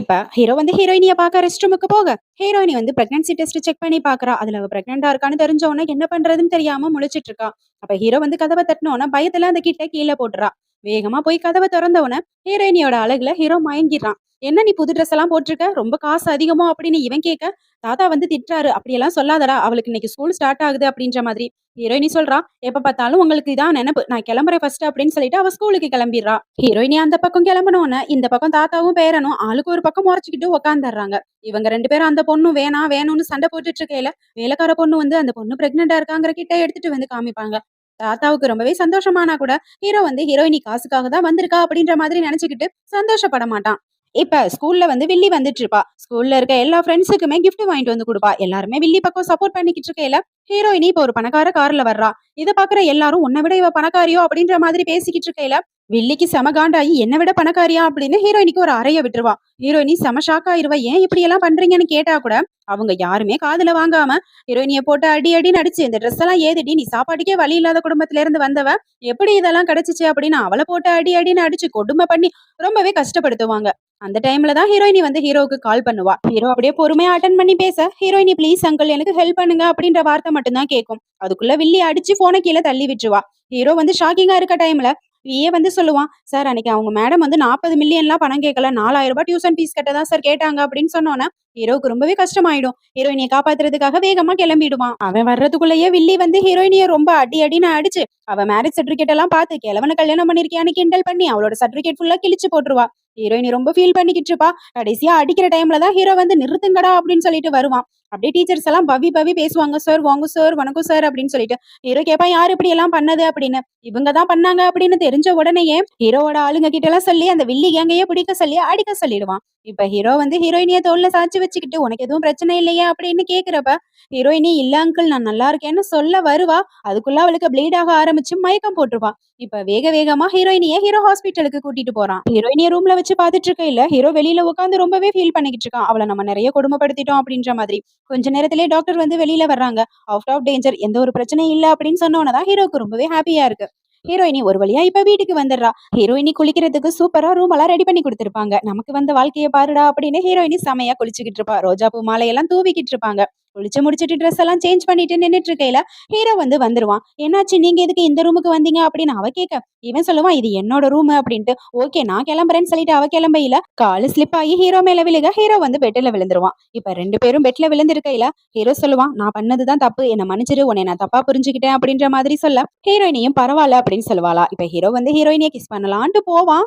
இப்ப ஹீரோ வந்து ஹீரோயினிய பார்க்க ரெஸ்ட் ரூமுக்கு போக. ஹீரோயினி வந்து பிரெக்னன்சி டெஸ்ட் செக் பண்ணி பாக்குறா அதுல அவ பிரெக்னெண்டா இருக்கான்னு தெரிஞ்ச உடனே என்ன பண்றதுன்னு தெரியாம முழிச்சிட்டு இருக்கா. அப்ப ஹீரோ வந்து கதவை தட்டினோன்னா பயத்துல அந்த கிட்ட கீழே போட்டுறா. வேகமா போய் கதவை திறந்த உடனே ஹீரோயினியோட அழகுல ஹீரோ மயங்கிடுறான். என்ன நீ புது ட்ரெஸ் எல்லாம் போட்டிருக்க? ரொம்ப காசு அதிகமோ அப்படின்னு இவன் கேட்க தாத்தா வந்து திட்டுறாரு. அப்படியெல்லாம் சொல்லாதடா. அவளுக்கு இன்னைக்கு ஸ்கூல் ஸ்டார்ட் ஆகுது அப்படின்ற மாதிரி. ஹீரோயினி சொல்றா. எப்ப பார்த்தாலும் உங்களுக்கு இதான் நினைப்பு. நான் கிளம்புறேன் ஃபர்ஸ்ட் அப்படின்னு சொல்லிட்டு அவ ஸ்கூலுக்கு கிளம்பிடுறா. ஹீரோயினி அந்த பக்கம் கிளம்பணும்னு இந்த பக்கம் தாத்தாவும் பேரனும் ஆளுக்கு ஒரு பக்கம் முறைச்சிக்கிட்டு உக்காந்துடுறாங்க. இவங்க ரெண்டு பேரும் அந்த பொண்ணு வேணாம் வேணும்னு சண்டை போட்டுட்டு இருக்கையில வேலைக்கார பொண்ணு வந்து அந்த பொண்ணு பிரெக்னெண்டா இருக்காங்கிற கிட்ட எடுத்துட்டு வந்து காமிப்பாங்க. தாத்தாவுக்கு ரொம்பவே சந்தோஷமானா கூட ஹீரோ வந்து ஹீரோயினி காசுக்காக தான் வந்திருக்கா அப்படின்ற மாதிரி நினைச்சுக்கிட்டு சந்தோஷப்பட மாட்டான். இப்ப ஸ்கூல்ல வந்து வில்லி வந்துட்டு இருப்பா ஸ்கூல்ல இருக்க எல்லா ஃப்ரெண்ட்ஸுக்குமே கிஃப்ட் வாங்கிட்டு வந்து கொடுப்பா. எல்லாருமே வில்லி பக்கம் சப்போர்ட் பண்ணிக்கிட்டு இருக்கையில ஹீரோயினி இப்ப ஒரு பணக்கார கார்ல வர்றா. இதை பாக்குற எல்லாரும் உன்னை விட இவ பணக்காரியோ? அப்படின்ற மாதிரி பேசிக்கிட்டு இருக்கையில வில்லிக்கு செம காண்டாயி என்னை விட பணக்காரியா? அப்படின்னு ஹீரோயினிக்கு ஒரு அறைய விட்டுருவா. ஹீரோயினி செம ஷாக் ஆயிருவா. ஏன் இப்படி எல்லாம் பண்றீங்கன்னு கேட்டா கூட அவங்க யாருமே காதுல வாங்காம ஹீரோயினிய போட்டு அடி அடி நடிச்சு இந்த ட்ரெஸ் எல்லாம் ஏதிடி? நீ சாப்பாட்டுக்கே வழி இல்லாத குடும்பத்துல இருந்து வந்தவ எப்படி இதெல்லாம் கிடைச்சிச்சு? அப்படின்னு அவளை போட்டு அடி அடின்னு அடிச்சு கொடுமை பண்ணி ரொம்பவே கஷ்டப்படுத்துவாங்க. அந்த டைம்ல தான் ஹீரோயினி வந்து ஹீரோவுக்கு கால் பண்ணுவா. ஹீரோ அப்படியே பொறுமையா அட்டன் பண்ணி பேச ஹீரோயினி ப்ளீஸ் அங்கிள் எனக்கு ஹெல்ப் பண்ணுங்க அப்படின்ற வார்த்தை மட்டும்தான் கேட்கும் அதுக்குள்ள வில்லி அடிச்சு போனை கீழே தள்ளி விட்டுருவா. ஹீரோ வந்து ஷாக்கிங்கா இருக்க டைம்ல விஏ வந்து சொல்லுவான் சார் அன்னைக்கு அவங்க மேடம் வந்து நாற்பது மில்லியன்லாம் பணம் கேட்கல நாலாயிரம் ரூபாய் டியூஷன் ஃபீஸ் கட்ட தான் சார் கேட்டாங்க அப்படின்னு சொன்னோன்னே ஹீரோவுக்கு ரொம்பவே கஷ்டமாயிடும். ஹீரோயினியை காப்பாத்துறதுக்காக வேகமா கிளம்பிடுவான். அவன் வர்றதுக்குள்ளேயே வில்லி வந்து ஹீரோயினியை ரொம்ப அடி அடின்னு அடிச்சு அவ மேரேஜ் சர்டிபிகேட் எல்லாம் பார்த்து கிழவனை கல்யாணம் பண்ணிருக்கியான்னு கிண்டல் பண்ணி அவளோட சர்டிபிகேட் ஃபுல்லா கிழிச்சு போட்டுருவா. ஹீரோயின் ரொம்ப ஃபீல் பண்ணிக்கிட்டு இருப்பா. கடைசியா அடிக்கிற டைம்ல தான் ஹீரோ வந்து நிறுத்துங்கடா அப்படின்னு சொல்லிட்டு வருவான். அப்படியே டீச்சர்ஸ் எல்லாம் பவி பவி பேசுவாங்க. சார் வாங்க சார் வணக்கம் சார் அப்படின்னு சொல்லிட்டு ஹீரோ கேப்பா யார் இப்படி எல்லாம் பண்ணது? அப்படின்னு. இவங்க தான் பண்ணாங்க அப்படின்னு தெரிஞ்ச உடனேயே ஹீரோவோட ஆளுங்க கிட்ட எல்லாம் சொல்லி அந்த வில்லி கேங்கையே பிடிக்க சொல்லி அடிக்க சொல்லிடுவான். இப்ப ஹீரோ வந்து ஹீரோயினிய தோல்ல சாச்சு வச்சுக்கிட்டு உனக்கு எதுவும் பிரச்சனை இல்லையா அப்படின்னு கேக்குறப்ப ஹீரோயினி இல்ல அங்கிள் நான் நல்லா இருக்கேன்னு சொல்ல வருவா. அதுக்குள்ள அவளுக்கு ப்ளீட் ஆக ஆரம்பிச்சு மயக்கம் போட்டுருவா. இப்ப வேக வேகமா ஹீரோயினிய ஹீரோ ஹாஸ்பிட்டலுக்கு கூட்டிட்டு போறான். ஹீரோயினிய ரூம்ல வச்சு பாத்துட்டு இருக்க இல்ல ஹீரோ வெளியில உட்காந்து ரொம்பவே ஃபீல் பண்ணிக்கிட்டு இருக்கான். அவளை நம்ம நிறைய கொடுமைப்படுத்திட்டோம் அப்படின்ற மாதிரி. கொஞ்ச நேரத்திலே டாக்டர் வந்து வெளியில வர்றாங்க. அவுட் ஆஃப் டேஞ்சர் எந்த ஒரு பிரச்சனையும் இல்ல அப்படின்னு சொன்னோன்னதான் ஹீரோக்கு ரொம்பவே ஹாப்பியா இருக்கு. ஹீரோயினி ஒரு வழியா இப்ப வீட்டுக்கு வந்துடுறா. ஹீரோயினி குளிக்கிறதுக்கு சூப்பரா ரூம் எல்லாம் ரெடி பண்ணி கொடுத்துருப்பாங்க. நமக்கு வந்த வாழ்க்கையை பாருடா அப்படின்னு ஹீரோயினி செமையா குளிச்சுக்கிட்டு இருப்பா. ரோஜா பூ மாலையெல்லாம் தூவிக்கிட்டு இருப்பாங்க. குளிச்சு முடிச்சிட்டு ட்ரெஸ் எல்லாம் சேஞ்ச் பண்ணிட்டு நின்னுட்டு இருக்கையில ஹீரோ வந்து வந்துருவான். என்னாச்சு? நீங்க எதுக்கு இந்த ரூமுக்கு வந்தீங்க? அப்படின்னு அவ கேட்க இவன் சொல்லுவான் இது என்னோட ரூம் அப்படின்ட்டு. ஓகே நான் கிளம்புறேன்னு சொல்லிட்டு அவ கிளம்பையில காலு ஸ்லிப் ஆகி ஹீரோ மேல விழுக ஹீரோ வந்து பெட்ல விழுந்துருவான். இப்ப ரெண்டு பேரும் பெட்ல விழுந்திருக்கையில ஹீரோ சொல்லுவான் நான் பண்ணதுதான் தப்பு என்ன மன்னிச்சிரு உன்னை நான் தப்பா புரிஞ்சுக்கிட்டேன் அப்படின்ற மாதிரி சொல்ல ஹீரோயினையும் பரவாயில்ல அப்படின்னு சொல்லுவாளா. இப்ப ஹீரோ வந்து ஹீரோயினியை கிஸ் பண்ணலான்ட்டு போவான்.